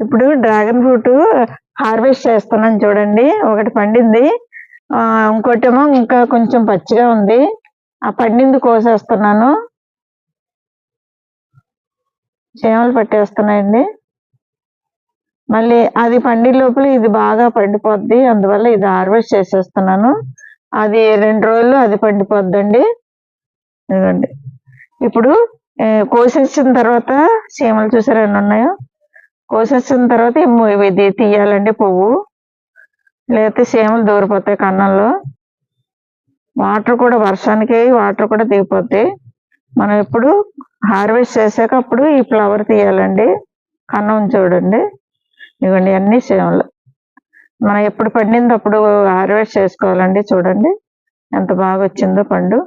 ఇప్పుడు dragon fruit harvest చేస్తున్నాను చూడండి. ఒకటి పండింది. ఇంకోటేమో ఇంకా కొంచెం పచ్చిగా ఉంది. ఆ పండింది కోసేస్తున్నాను. చేమలు పట్టేస్తున్నాయండి. మళ్ళీ అది పండి లోపల ఇది బాగా పండిపోద్ది. అందువల్ల ఇది హార్వెస్ట్ చేసేస్తున్నాను. అది రెండు రోజులు అది పండిపోద్దండి. ఇదిగోండి. ఇప్పుడు కోసేసిన తర్వాత చీమలు చూసారు ఎన్ని ఉన్నాయో? కోసేసిన తర్వాత ఈ ఇది తీయాలండి పువ్వు. లేకపోతే సేమలు దూరిపోతాయి కన్నంలో. వాటర్ కూడా వర్షానికి వాటర్ కూడా దిగిపోతాయి. మనం ఎప్పుడు హార్వెస్ట్ చేసాక అప్పుడు ఈ ఫ్లవర్ తీయాలండి. కన్నం చూడండి. ఇవ్వండి అన్ని సేమలు. మనం ఎప్పుడు పండింది అప్పుడు హార్వెస్ట్ చేసుకోవాలండి చూడండి. ఎంత బాగా వచ్చిందో పండు.